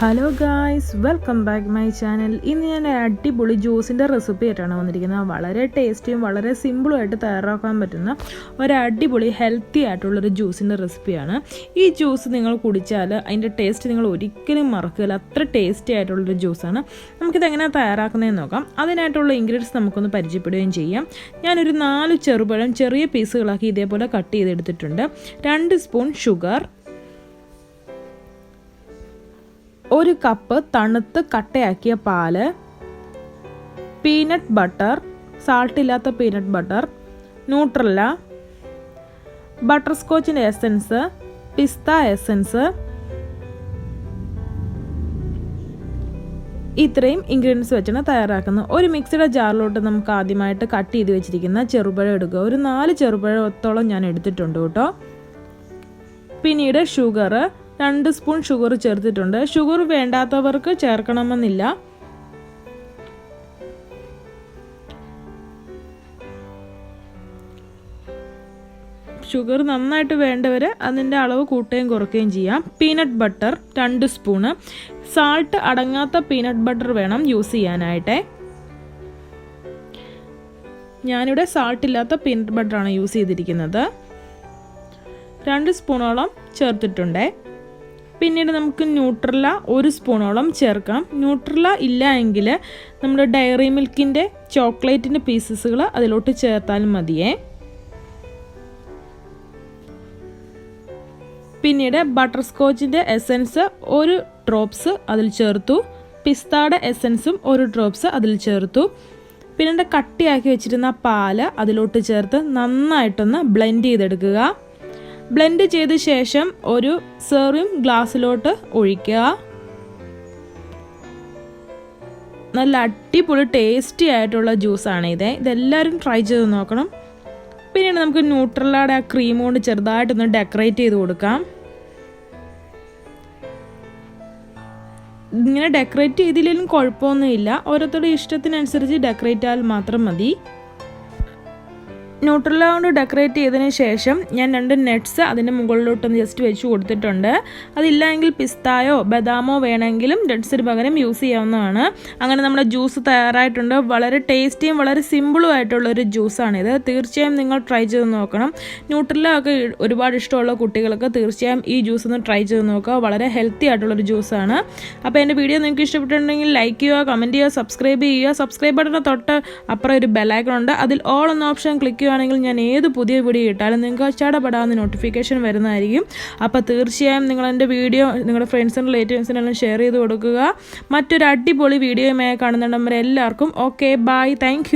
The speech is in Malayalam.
Hello guys welcome back my channel ഇന്ന് ഞാൻ അടിപൊളി ജ്യൂസിന്റെ റെസിപ്പി ആയിട്ടാണ് വന്നിരിക്കുന്നത്. വളരെ ടേസ്റ്റിയും വളരെ സിമ്പിളുമായിട്ട് തയ്യാറാക്കാൻ പറ്റുന്ന ഒരു അടിപൊളി ഹെൽത്തി ആയിട്ടുള്ളൊരു ജ്യൂസിന്റെ റെസിപ്പിയാണ് ഈ ജ്യൂസ് നിങ്ങൾ കുടിച്ചാൽ അതിന്റെ ടേസ്റ്റ് നിങ്ങൾ ഒരിക്കലും മറക്കില്ല അത്ര ടേസ്റ്റി ആയിട്ടുള്ളൊരു ജ്യൂസാണ് നമുക്കിത് എങ്ങനെയാണ് തയ്യാറാക്കുന്നതെന്ന് നോക്കാം. അതിനായിട്ടുള്ള ഇൻഗ്രീഡിയൻസ് നമുക്കൊന്ന് പരിചയപ്പെടുകയും ചെയ്യാം. ഞാനൊരു നാല് ചെറുപഴം ചെറിയ പീസുകളാക്കി ഇതേപോലെ കട്ട് ചെയ്തെടുത്തിട്ടുണ്ട്. രണ്ട് സ്പൂൺ ഷുഗർ ഒരു കപ്പ് തണുത്ത് കട്ടയാക്കിയ പാൽ പീനട്ട് ബട്ടർ സാൾട്ട് ഇല്ലാത്ത പീനട്ട് ബട്ടർ ന്യൂട്രല്ല ബട്ടർ സ്കോച്ചിന്റെ എസൻസ് പിസ്ത എസൻസ് ഇത്രയും ഇൻഗ്രീഡിയൻസ് വെച്ചാണ് തയ്യാറാക്കുന്നത് ഒരു മിക്സിയുടെ ജാറിലോട്ട് നമുക്ക് ആദ്യമായിട്ട് കട്ട് ചെയ്ത് വെച്ചിരിക്കുന്ന ചെറുപഴം എടുക്കുക. ഒരു നാല് ചെറുപഴത്തോളം ഞാൻ എടുത്തിട്ടുണ്ട് കേട്ടോ. പിന്നീട് ഷുഗർ രണ്ട് സ്പൂൺ ഷുഗർ ചേർത്തിട്ടുണ്ട്. ഷുഗർ വേണ്ടാത്തവർക്ക് ചേർക്കണമെന്നില്ല. ഷുഗർ നന്നായിട്ട് വേണ്ടവർ അതിന്റെ അളവ് കൂട്ടുകയും കുറയ്ക്കുകയും ചെയ്യാം. പീനട്ട് ബട്ടർ രണ്ട് സ്പൂണ് സാൾട്ട് അടങ്ങാത്ത പീനട്ട് ബട്ടർ വേണം യൂസ് ചെയ്യാനായിട്ടേ. ഞാനിവിടെ സാൾട്ട് ഇല്ലാത്ത പീനട്ട് ബട്ടറാണ് യൂസ് ചെയ്തിരിക്കുന്നത്. രണ്ട് സ്പൂണോളം ചേർത്തിട്ടുണ്ടേ. പിന്നീട് നമുക്ക് ന്യൂട്രല ഒരു സ്പൂണോളം ചേർക്കാം. ന്യൂട്രല ഇല്ല എങ്കിൽ നമ്മുടെ ഡയറി മിൽക്കിന്റെ ചോക്ലേറ്റിന്റെ പീസസുകൾ അതിലോട്ട് ചേർത്താലും മതിയേ. പിന്നീട് ബട്ടർ സ്കോച്ചിന്റെ എസൻസ് ഒരു ഡ്രോപ്സ് അതിൽ ചേർത്തു. പിസ്താടെ എസൻസും ഒരു ഡ്രോപ്സ് അതിൽ ചേർത്തു. പിന്നീട് കട്ടിയാക്കി വെച്ചിരുന്ന പാൽ അതിലോട്ട് ചേർത്ത് നന്നായിട്ടൊന്ന് ബ്ലെൻഡ് ചെയ്തെടുക്കുക. ബ്ലെൻഡ് ചെയ്ത ശേഷം ഒരു സെർവിങ് ഗ്ലാസ്സിലോട്ട് ഒഴിക്കുക. നല്ല അടിപൊളി ടേസ്റ്റി ആയിട്ടുള്ള ജ്യൂസാണ് ഇത്. ഇതെല്ലാവരും ട്രൈ ചെയ്ത് നോക്കണം. പിന്നീട് നമുക്ക് ന്യൂട്രലയുടെ ആ ക്രീം കൊണ്ട് ചെറുതായിട്ടൊന്ന് ഡെക്കറേറ്റ് ചെയ്ത് കൊടുക്കാം. ഇങ്ങനെ ഡെക്കറേറ്റ് ചെയ്തില്ലെങ്കിലും കുഴപ്പമൊന്നുമില്ല. ഓരോരുത്തരുടെ ഇഷ്ടത്തിനനുസരിച്ച് ഡെക്കറേറ്റ് ആയാൽ മാത്രം മതി. ന്യൂട്രല കൊണ്ട് ഡെക്കറേറ്റ് ചെയ്തതിന് ശേഷം ഞാൻ രണ്ട് നട്ട്സ് അതിന്റെ മുകളിലോട്ടൊന്ന് ജസ്റ്റ് വെച്ച് കൊടുത്തിട്ടുണ്ട്. അതില്ലെങ്കിൽ പിസ്തായോ ബദാമോ വേണമെങ്കിലും നട്ട്സിന് പകരം യൂസ് ചെയ്യാവുന്നതാണ്. അങ്ങനെ നമ്മുടെ ജ്യൂസ് തയ്യാറായിട്ടുണ്ട്. വളരെ ടേസ്റ്റിയും വളരെ സിമ്പിളും ആയിട്ടുള്ള ഒരു ജ്യൂസാണിത് തീർച്ചയായും നിങ്ങൾ ട്രൈ ചെയ്ത് നോക്കണം. ന്യൂട്രല ഒക്കെ ഒരുപാട് ഇഷ്ടമുള്ള കുട്ടികൾക്ക് തീർച്ചയായും ഈ ജ്യൂസ് ഒന്ന് ട്രൈ ചെയ്ത് നോക്കുക. വളരെ ഹെൽത്തി ആയിട്ടുള്ളൊരു ജ്യൂസാണ്. അപ്പോൾ എന്റെ വീഡിയോ നിങ്ങൾക്ക് ഇഷ്ടപ്പെട്ടിട്ടുണ്ടെങ്കിൽ ലൈക്ക് ചെയ്യുക കമന്റ് ചെയ്യുക സബ്സ്ക്രൈബ് ചെയ്യുക. സബ്സ്ക്രൈബ് ബട്ടന്റെ തൊട്ട് അപ്പുറം ഒരു ബെലൈക്കൺ ഉണ്ട്. അതിൽ ഓൾ എന്ന ഓപ്ഷൻ ക്ലിക്ക് ചെയ്യുകയാണെങ്കിൽ ഞാൻ ഏത് പുതിയ വീഡിയോ ഇട്ടാലും നിങ്ങൾക്ക് ചടപടാന്ന് നോട്ടിഫിക്കേഷൻ വരുന്നതായിരിക്കും. അപ്പോൾ തീർച്ചയായും നിങ്ങൾ എന്റെ വീഡിയോ നിങ്ങളുടെ ഫ്രണ്ട്സിനും റിലേറ്റീവ്സിനെല്ലാം ഷെയർ ചെയ്ത് കൊടുക്കുക. മറ്റൊരു അടിപൊളി വീഡിയോയുമായി കാണുന്നുണ്ടെങ്കിൽ എല്ലാവർക്കും ഓക്കെ ബായ് താങ്ക്